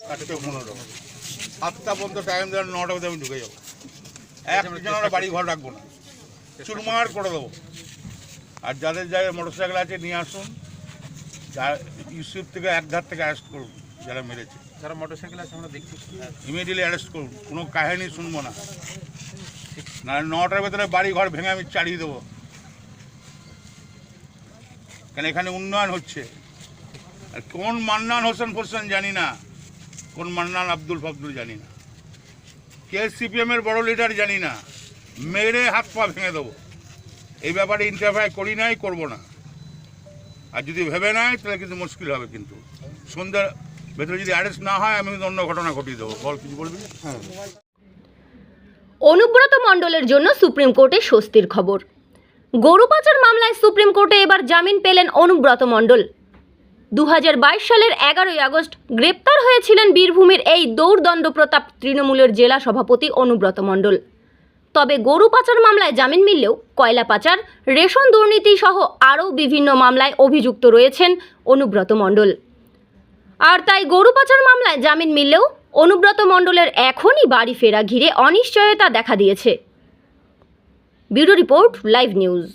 চারটে পনেরো সাতটা পর্যন্ত টাইম দেওয়ার নটা পর্যন্ত আমি ঢুকে যাব। একজন আমরা বাড়ি ঘর রাখব না। চুরমার করে দেবো। আর যাদের জায়গায় মোটর সাইকেল আছে নিয়ে আসুন। ইউসুফ থেকে এক ধার থেকে অ্যারেস্ট করুন যারা মেরেছে। যারা মোটরসাইকেল আছে আমরা দেখছি। ইমিডিয়েটলি অ্যারেস্ট করুন। কোনো কাহিনী শুনব না। না নটার ভেতরে বাড়ি ঘর ভেঙে আমি চালিয়ে দেবো। কেন এখানে উন্নয়ন হচ্ছে? আর কোন মান্নান হোসেন ফোসেন জানি না। কোন মান্নান আব্দুল ফাবদুল জানি না। কে সিপিএম এর বড় লিডার জানি না। মেরে হাত পা ভেঙে দেবো। এই ব্যাপারে ইন্টারফায়ার করি নাই করব না। আর যদি ভেবে নাই তাহলে কিন্তু মুশকিল হবে কিন্তু। সন্ধ্যার ভেতরে যদি অ্যারেস্ট না হয় আমি কিন্তু অন্য ঘটনা ঘটিয়ে দেবো। বল কিছু বলবি? হ্যাঁ। অনুব্রত মণ্ডলের জন্য সুপ্রিম কোর্টে স্বস্তির খবর। গরু পাচার মামলায় সুপ্রিম কোর্টে এবার জামিন পেলেন অনুব্রত মণ্ডল। দু হাজার বাইশ সালের এগারোই আগস্ট গ্রেপ্তার হয়েছিলেন বীরভূমের এই দৌড়দণ্ড প্রতাপ তৃণমূলের জেলা সভাপতি অনুব্রত মণ্ডল। তবে গরু পাচার মামলায় জামিন মিললেও কয়লা পাচার, রেশন দুর্নীতি সহ আরও বিভিন্ন মামলায় অভিযুক্ত রয়েছেন অনুব্রত মণ্ডল। আর তাই গরু পাচার মামলায় জামিন মিললেও অনুব্রত মণ্ডলের এখনই বাড়ি ফেরা ঘিরে অনিশ্চয়তা দেখা দিয়েছে। Bureau report, live news.